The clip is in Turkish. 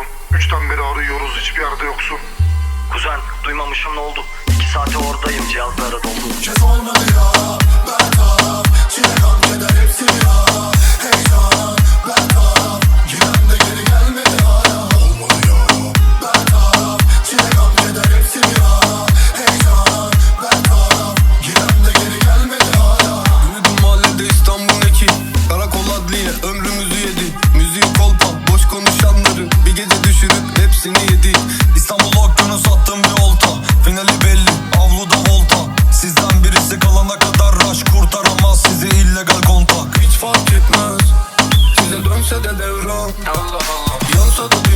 Oğlum? Üçten beri arıyoruz hiçbir yerde yoksun. Kuzen duymamışım ne oldu? İki saate oradayım cihazlara doldu. Kez olmadı ya Ben tam Yaş kurtaramaz sizi illegal kontak. Hiç fark etmez. Size dönse de devran. Allah Allah. Yansa da